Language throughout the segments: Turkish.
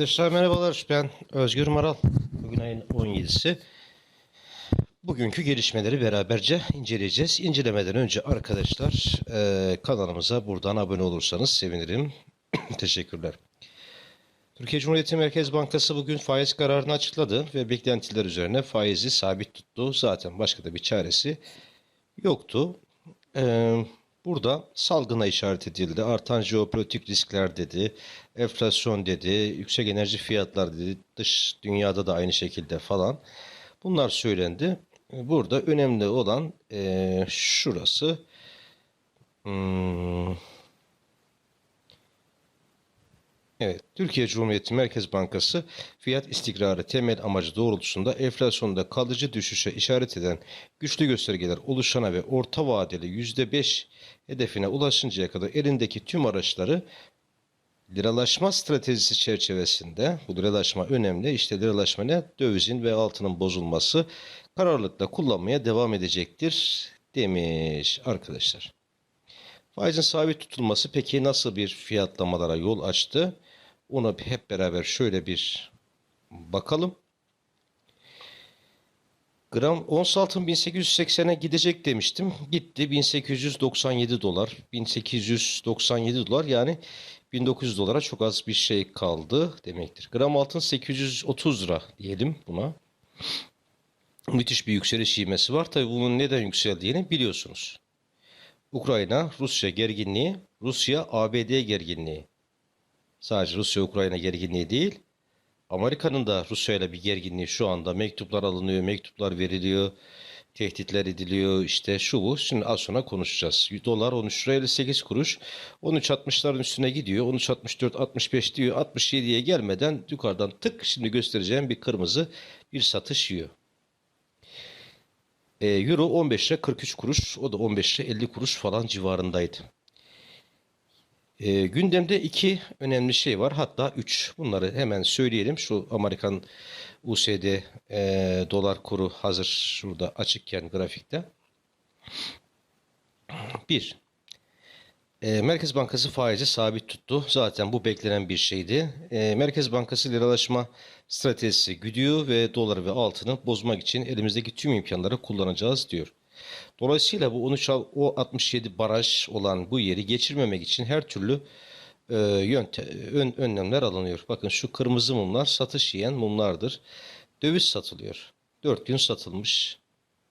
Arkadaşlar merhabalar. Ben Özgür Maral. Bugün ayın 17'si. Bugünkü gelişmeleri beraberce inceleyeceğiz. İncelemeden önce arkadaşlar eee, kanalımıza buradan abone olursanız sevinirim. Teşekkürler. Türkiye Cumhuriyeti Merkez Bankası bugün faiz kararını açıkladı ve beklentiler üzerine faizi sabit tuttu. Zaten başka da bir çaresi yoktu. Eee, burada salgına işaret edildi. Artan jeopolitik riskler dedi. Enflasyon dedi. Yüksek enerji fiyatlar dedi. Dış dünyada da aynı şekilde falan. Bunlar söylendi. Burada önemli olan eee, şurası. Hmm, Evet, Türkiye Cumhuriyeti Merkez Bankası fiyat istikrarı temel amacı doğrultusunda enflasyonda kalıcı düşüşe işaret eden güçlü göstergeler oluşana ve orta vadeli %5 hedefine ulaşıncaya kadar elindeki tüm araçları liralaşma stratejisi çerçevesinde bu liralaşma önemli. İşte liralaşma ne? Dövizin ve altının bozulması kararlılıkla kullanmaya devam edecektir demiş arkadaşlar. Faizin sabit tutulması peki nasıl bir fiyatlamalara yol açtı? Ona hep beraber şöyle bir bakalım. Gram ons altın 1880'e gidecek demiştim. Gitti 1897 dolar. 1897 dolar yani 1900 dolara çok az bir şey kaldı demektir. Gram altın 830 lira diyelim buna. Müthiş bir yükseliş ivmesi var. Tabii bunun neden yükseldiğini biliyorsunuz. Ukrayna, Rusya gerginliği, Rusya, ABD gerginliği. Sadece Rusya-Ukrayna gerginliği değil, Amerika'nın da Rusya ile bir gerginliği şu anda. Mektuplar alınıyor, mektuplar veriliyor, tehditler ediliyor. İşte şu bu. Şimdi az sonra konuşacağız. Dolar 13 lira 58 kuruş. 13.60'ların üstüne gidiyor. 13.64, 65 diyor. 67'ye gelmeden yukarıdan tık şimdi göstereceğim bir kırmızı bir satış yiyor. E, Euro 15 lira 43 kuruş. O da 15 lira 50 kuruş falan civarındaydı. E, gündemde iki önemli şey var. Hatta üç. Bunları hemen söyleyelim. Şu Amerikan USD e, dolar kuru hazır şurada açıkken grafikte. Bir. E, Merkez Bankası faizi sabit tuttu. Zaten bu beklenen bir şeydi. E, Merkez Bankası liralaşma stratejisi güdüyor ve doları ve altını bozmak için elimizdeki tüm imkanları kullanacağız diyor. Dolayısıyla bu 13 al- o 67 baraj olan bu yeri geçirmemek için her türlü e, yönte, ön, önlemler alınıyor. Bakın şu kırmızı mumlar satış yiyen mumlardır. Döviz satılıyor. 4 gün satılmış.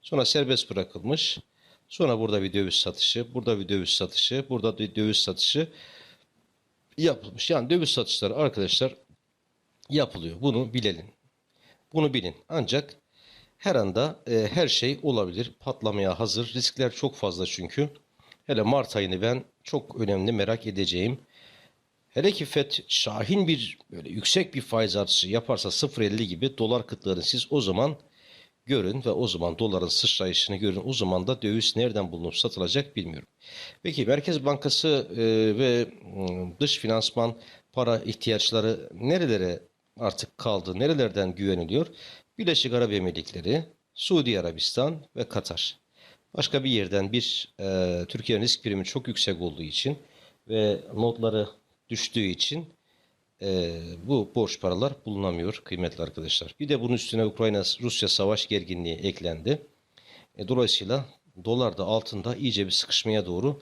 Sonra serbest bırakılmış. Sonra burada bir döviz satışı, burada bir döviz satışı, burada bir döviz satışı yapılmış. Yani döviz satışları arkadaşlar yapılıyor. Bunu bilelim. Bunu bilin. Ancak her anda e, her şey olabilir. Patlamaya hazır. Riskler çok fazla çünkü. Hele Mart ayını ben çok önemli merak edeceğim. Hele ki FED şahin bir böyle yüksek bir faiz artışı yaparsa 0.50 gibi dolar kıtlığını siz o zaman görün ve o zaman doların sıçrayışını görün. O zaman da döviz nereden bulunup satılacak bilmiyorum. Peki Merkez Bankası e, ve mm, dış finansman para ihtiyaçları nerelere artık kaldı? Nerelerden güveniliyor? Birleşik Arap Emirlikleri, Suudi Arabistan ve Katar. Başka bir yerden bir e, Türkiye'nin risk primi çok yüksek olduğu için ve notları düştüğü için e, bu borç paralar bulunamıyor kıymetli arkadaşlar. Bir de bunun üstüne Ukrayna-Rusya savaş gerginliği eklendi. E, dolayısıyla dolar da altında iyice bir sıkışmaya doğru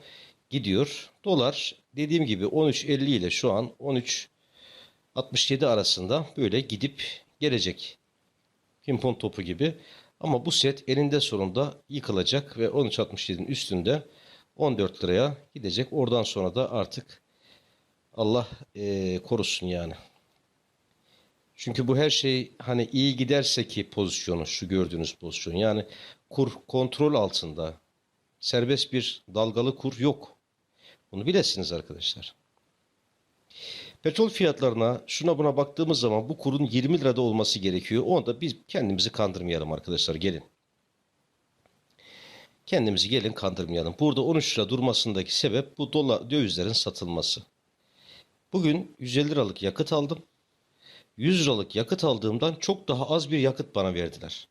gidiyor. Dolar dediğim gibi 13.50 ile şu an 13.67 arasında böyle gidip gelecek. Pimpon topu gibi. Ama bu set elinde sonunda yıkılacak ve 13.67'nin üstünde 14 liraya gidecek. Oradan sonra da artık Allah eee, korusun yani. Çünkü bu her şey hani iyi giderse ki pozisyonu şu gördüğünüz pozisyon yani kur kontrol altında serbest bir dalgalı kur yok. Bunu bilesiniz arkadaşlar. Petrol fiyatlarına şuna buna baktığımız zaman bu kurun 20 lirada olması gerekiyor. Onu da biz kendimizi kandırmayalım arkadaşlar gelin. Kendimizi gelin kandırmayalım. Burada 13 lira durmasındaki sebep bu dolar dövizlerin satılması. Bugün 150 liralık yakıt aldım. 100 liralık yakıt aldığımdan çok daha az bir yakıt bana verdiler.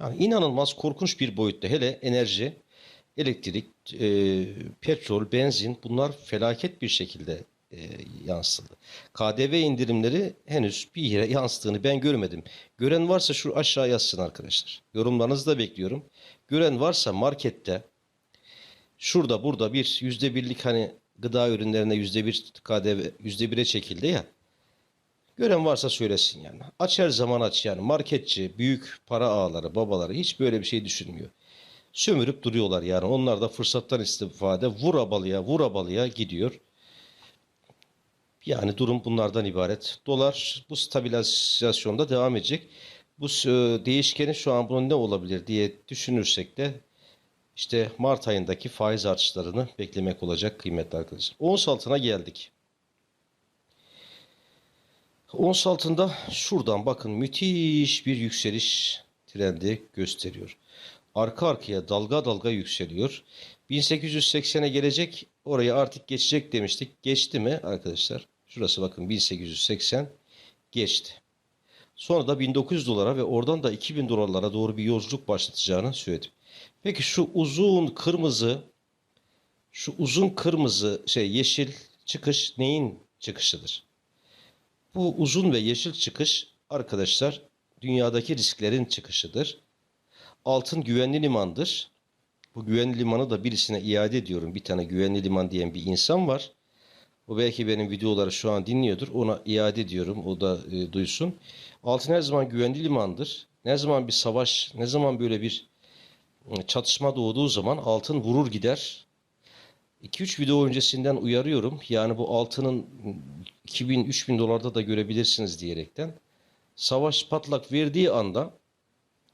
Yani inanılmaz korkunç bir boyutta hele enerji, elektrik, e, petrol, benzin bunlar felaket bir şekilde e, yansıdı. KDV indirimleri henüz bir yere yansıdığını ben görmedim. Gören varsa şu aşağı yazsın arkadaşlar. Yorumlarınızı da bekliyorum. Gören varsa markette şurada burada bir yüzde birlik hani gıda ürünlerine yüzde bir KDV yüzde bire çekildi ya. Gören varsa söylesin yani. Aç her zaman aç yani. Marketçi, büyük para ağaları, babaları hiç böyle bir şey düşünmüyor. Sömürüp duruyorlar yani. Onlar da fırsattan istifade vur abalıya vur abalıya gidiyor. Yani durum bunlardan ibaret. Dolar bu stabilizasyonda devam edecek. Bu e, değişkeni şu an bunun ne olabilir diye düşünürsek de işte Mart ayındaki faiz artışlarını beklemek olacak kıymetli arkadaşlar. Ons altına geldik. Ons altında şuradan bakın müthiş bir yükseliş trendi gösteriyor. Arka arkaya dalga dalga yükseliyor. 1880'e gelecek orayı artık geçecek demiştik. Geçti mi arkadaşlar? Şurası bakın 1880 geçti. Sonra da 1900 dolara ve oradan da 2000 dolarlara doğru bir yolculuk başlatacağını söyledim. Peki şu uzun kırmızı şu uzun kırmızı şey yeşil çıkış neyin çıkışıdır? Bu uzun ve yeşil çıkış arkadaşlar dünyadaki risklerin çıkışıdır. Altın güvenli limandır. Bu güvenli limanı da birisine iade ediyorum. Bir tane güvenli liman diyen bir insan var. O belki benim videoları şu an dinliyordur. Ona iade ediyorum. O da e, duysun. Altın her zaman güvenli limandır. Ne zaman bir savaş, ne zaman böyle bir çatışma doğduğu zaman altın vurur gider. 2-3 video öncesinden uyarıyorum. Yani bu altının 2000-3000 dolarda da görebilirsiniz diyerekten. Savaş patlak verdiği anda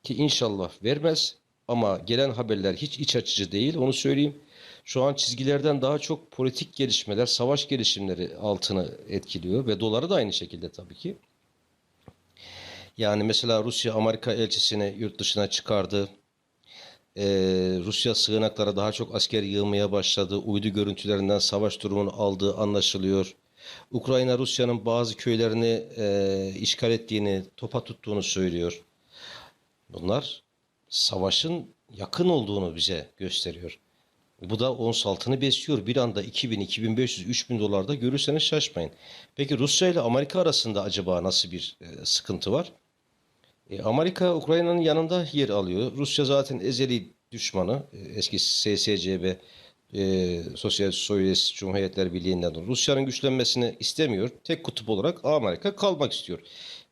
ki inşallah vermez ama gelen haberler hiç iç açıcı değil onu söyleyeyim. Şu an çizgilerden daha çok politik gelişmeler, savaş gelişimleri altını etkiliyor ve doları da aynı şekilde tabii ki. Yani mesela Rusya Amerika elçisini yurt dışına çıkardı. Ee, Rusya sığınaklara daha çok asker yığmaya başladı. Uydu görüntülerinden savaş durumunu aldığı anlaşılıyor. Ukrayna Rusya'nın bazı köylerini e, işgal ettiğini, topa tuttuğunu söylüyor. Bunlar savaşın yakın olduğunu bize gösteriyor. Bu da ons altını besliyor. Bir anda 2000, 2500, 3000 dolarda görürseniz şaşmayın. Peki Rusya ile Amerika arasında acaba nasıl bir e, sıkıntı var? E, Amerika Ukrayna'nın yanında yer alıyor. Rusya zaten ezeli düşmanı. E, eski SSC ve e, Sosyalist Sovyalist Cumhuriyetler Birliği'nden. Rusya'nın güçlenmesini istemiyor. Tek kutup olarak Amerika kalmak istiyor.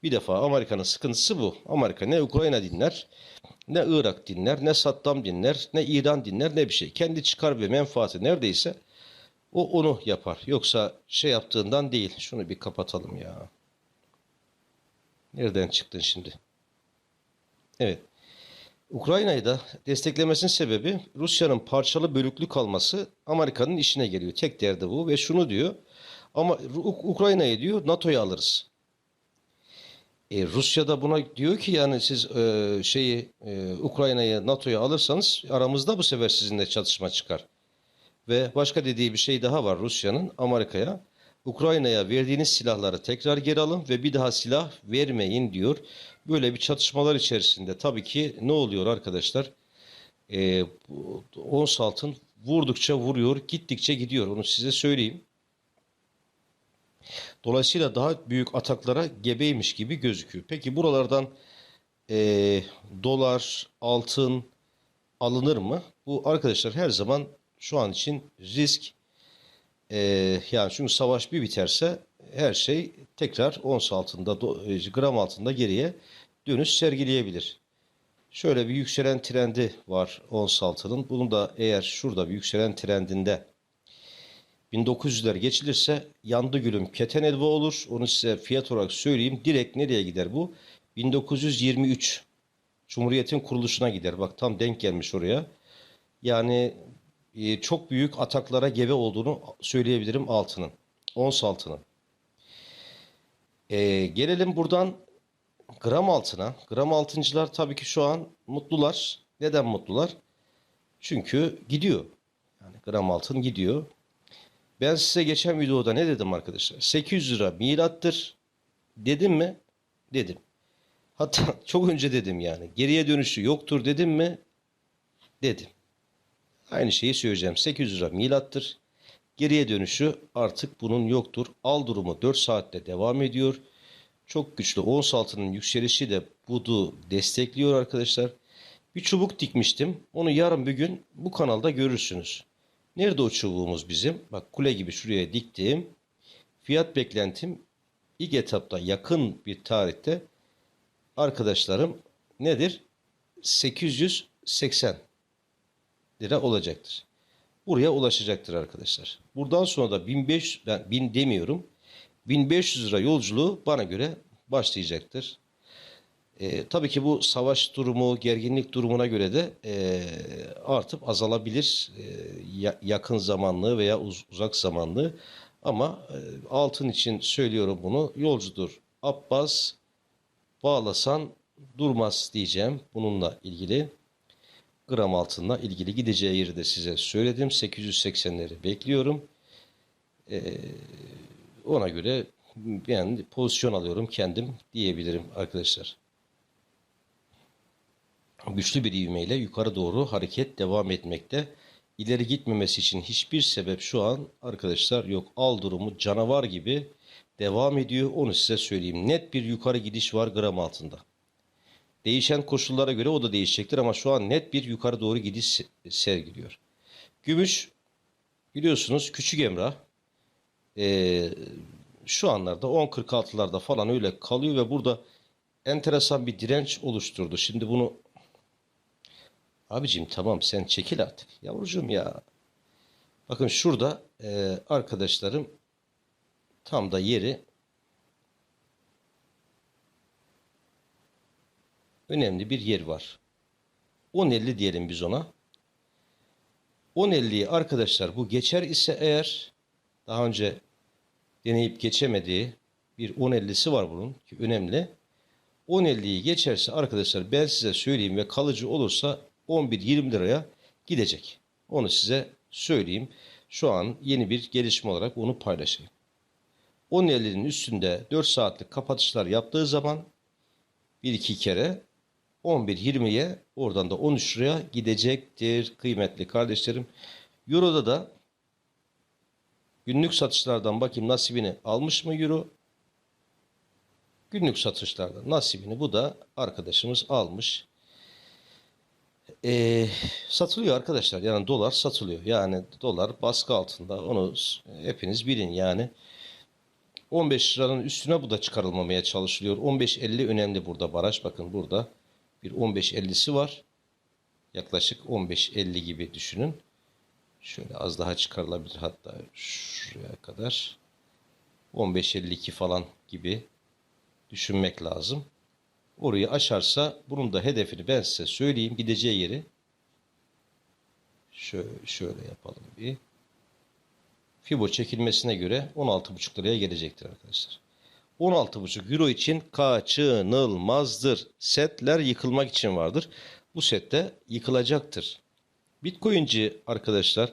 Bir defa Amerika'nın sıkıntısı bu. Amerika ne Ukrayna dinler, ne Irak dinler, ne Saddam dinler, ne İran dinler, ne bir şey. Kendi çıkar ve menfaati neredeyse o onu yapar. Yoksa şey yaptığından değil. Şunu bir kapatalım ya. Nereden çıktın şimdi? Evet. Ukrayna'yı da desteklemesinin sebebi Rusya'nın parçalı bölüklü kalması Amerika'nın işine geliyor. Tek derdi bu ve şunu diyor. Ama Ukrayna'yı diyor NATO'ya alırız. E, Rusya da buna diyor ki yani siz e, şeyi e, Ukrayna'yı NATO'ya alırsanız aramızda bu sefer sizinle çatışma çıkar. Ve başka dediği bir şey daha var Rusya'nın Amerika'ya. Ukrayna'ya verdiğiniz silahları tekrar geri alın ve bir daha silah vermeyin diyor. Böyle bir çatışmalar içerisinde tabii ki ne oluyor arkadaşlar? E, ons altın vurdukça vuruyor, gittikçe gidiyor. Onu size söyleyeyim. Dolayısıyla daha büyük ataklara gebeymiş gibi gözüküyor. Peki buralardan e, dolar, altın alınır mı? Bu arkadaşlar her zaman şu an için risk. E, yani çünkü savaş bir biterse her şey tekrar ons altında, gram altında geriye dönüş sergileyebilir. Şöyle bir yükselen trendi var ons altının. Bunun da eğer şurada bir yükselen trendinde 1900'ler geçilirse yandı gülüm keten elva olur. Onu size fiyat olarak söyleyeyim. Direkt nereye gider bu? 1923 Cumhuriyet'in kuruluşuna gider. Bak tam denk gelmiş oraya. Yani e, çok büyük ataklara gebe olduğunu söyleyebilirim altının. Ons altının. E, gelelim buradan gram altına. Gram altıncılar tabii ki şu an mutlular. Neden mutlular? Çünkü gidiyor. Yani gram altın gidiyor. Ben size geçen videoda ne dedim arkadaşlar? 800 lira milattır. Dedim mi? Dedim. Hatta çok önce dedim yani. Geriye dönüşü yoktur dedim mi? Dedim. Aynı şeyi söyleyeceğim. 800 lira milattır. Geriye dönüşü artık bunun yoktur. Al durumu 4 saatte devam ediyor. Çok güçlü ons altının yükselişi de budu destekliyor arkadaşlar. Bir çubuk dikmiştim. Onu yarın bir gün bu kanalda görürsünüz. Nerede o çubuğumuz bizim? Bak kule gibi şuraya diktim. Fiyat beklentim ilk etapta yakın bir tarihte arkadaşlarım nedir? 880 lira olacaktır. Buraya ulaşacaktır arkadaşlar. Buradan sonra da 1500 ben 1000 demiyorum. 1500 lira yolculuğu bana göre başlayacaktır. E, tabii ki bu savaş durumu, gerginlik durumuna göre de e, artıp azalabilir e, ya- yakın zamanlı veya uz- uzak zamanlı. Ama e, altın için söylüyorum bunu. Yolcudur. Abbas bağlasan durmaz diyeceğim bununla ilgili. Gram altınla ilgili gideceği yeri de size söyledim. 880'leri bekliyorum. E, ona göre ben pozisyon alıyorum kendim diyebilirim arkadaşlar. Güçlü bir ivmeyle yukarı doğru hareket devam etmekte. İleri gitmemesi için hiçbir sebep şu an arkadaşlar yok. Al durumu canavar gibi devam ediyor. Onu size söyleyeyim. Net bir yukarı gidiş var gram altında. Değişen koşullara göre o da değişecektir ama şu an net bir yukarı doğru gidiş se- sergiliyor. Gümüş biliyorsunuz küçük emrah. Ee, şu anlarda 10.46'larda falan öyle kalıyor ve burada enteresan bir direnç oluşturdu. Şimdi bunu abicim tamam sen çekil artık yavrucuğum ya. Bakın şurada e, arkadaşlarım tam da yeri önemli bir yer var. 10.50 diyelim biz ona. 10.50'yi arkadaşlar bu geçer ise eğer daha önce deneyip geçemediği bir 10.50'si var bunun ki önemli. 10.50'yi geçerse arkadaşlar ben size söyleyeyim ve kalıcı olursa 11-20 liraya gidecek. Onu size söyleyeyim. Şu an yeni bir gelişme olarak onu paylaşayım. 10.50'nin üstünde 4 saatlik kapatışlar yaptığı zaman bir iki kere 11.20'ye oradan da 13 liraya gidecektir kıymetli kardeşlerim. Euro'da da günlük satışlardan bakayım nasibini almış mı Euro? Günlük satışlardan nasibini bu da arkadaşımız almış. Ee, satılıyor arkadaşlar. Yani dolar satılıyor. Yani dolar baskı altında. Onu hepiniz bilin yani. 15 liranın üstüne bu da çıkarılmamaya çalışılıyor. 15.50 önemli burada baraj. Bakın burada bir 15.50'si var. Yaklaşık 15.50 gibi düşünün. Şöyle az daha çıkarılabilir hatta şuraya kadar. 15.52 falan gibi düşünmek lazım. Orayı aşarsa bunun da hedefini ben size söyleyeyim. Gideceği yeri şöyle, şöyle yapalım bir. Fibo çekilmesine göre 16,5 liraya gelecektir arkadaşlar. 16,5 euro için kaçınılmazdır. Setler yıkılmak için vardır. Bu sette yıkılacaktır. Bitcoin'ci arkadaşlar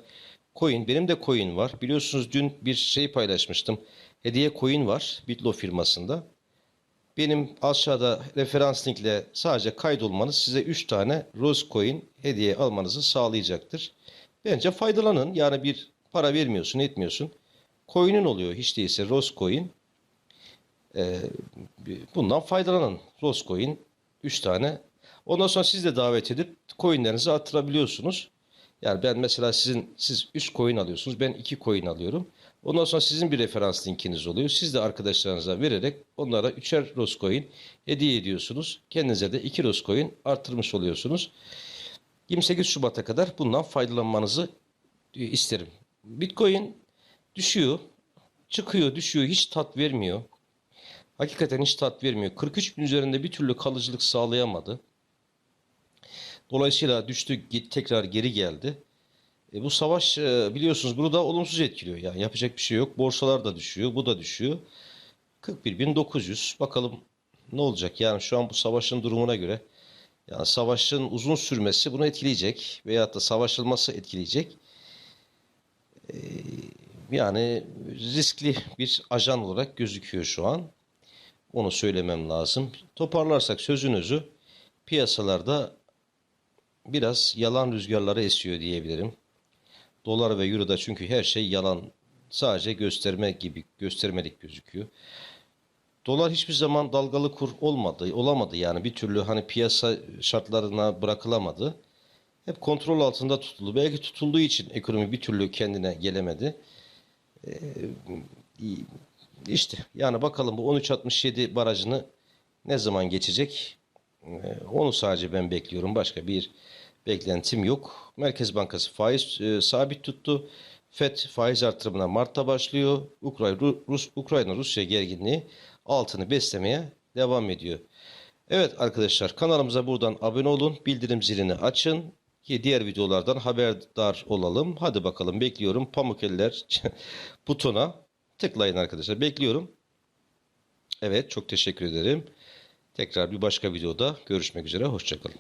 coin benim de coin var. Biliyorsunuz dün bir şey paylaşmıştım. Hediye coin var Bitlo firmasında. Benim aşağıda referans linkle sadece kaydolmanız size 3 tane Rose coin hediye almanızı sağlayacaktır. Bence faydalanın. Yani bir para vermiyorsun etmiyorsun. Coin'in oluyor hiç değilse Rose coin. Ee, bundan faydalanın. Rose coin 3 tane. Ondan sonra siz de davet edip coinlerinizi attırabiliyorsunuz. Yani ben mesela sizin siz 3 coin alıyorsunuz. Ben 2 coin alıyorum. Ondan sonra sizin bir referans linkiniz oluyor. Siz de arkadaşlarınıza vererek onlara 3'er Rose coin hediye ediyorsunuz. Kendinize de 2 Rose coin arttırmış oluyorsunuz. 28 Şubat'a kadar bundan faydalanmanızı e, isterim. Bitcoin düşüyor, çıkıyor, düşüyor, hiç tat vermiyor. Hakikaten hiç tat vermiyor. 43 bin üzerinde bir türlü kalıcılık sağlayamadı. Dolayısıyla düştü, tekrar geri geldi. E, bu savaş e, biliyorsunuz bunu da olumsuz etkiliyor. Yani yapacak bir şey yok. Borsalar da düşüyor, bu da düşüyor. 41.900 bakalım ne olacak? Yani şu an bu savaşın durumuna göre Yani savaşın uzun sürmesi bunu etkileyecek veyahut da savaşılması etkileyecek. Ee, yani riskli bir ajan olarak gözüküyor şu an. Onu söylemem lazım. Toparlarsak sözünüzü piyasalarda biraz yalan rüzgarları esiyor diyebilirim. Dolar ve Euro'da çünkü her şey yalan. Sadece gösterme gibi göstermelik gözüküyor. Dolar hiçbir zaman dalgalı kur olmadı, olamadı yani bir türlü hani piyasa şartlarına bırakılamadı. Hep kontrol altında tutuldu. Belki tutulduğu için ekonomi bir türlü kendine gelemedi. Ee, işte yani bakalım bu 13.67 barajını ne zaman geçecek? Ee, Onu sadece ben bekliyorum. Başka bir beklentim yok. Merkez Bankası faiz e, sabit tuttu. FED faiz artırımına Mart'ta başlıyor. Ukrayna Rus Ukrayna Rusya gerginliği altını beslemeye devam ediyor. Evet arkadaşlar kanalımıza buradan abone olun. Bildirim zilini açın ki diğer videolardan haberdar olalım. Hadi bakalım bekliyorum. Pamuk eller butona tıklayın arkadaşlar. Bekliyorum. Evet çok teşekkür ederim. Tekrar bir başka videoda görüşmek üzere. Hoşçakalın.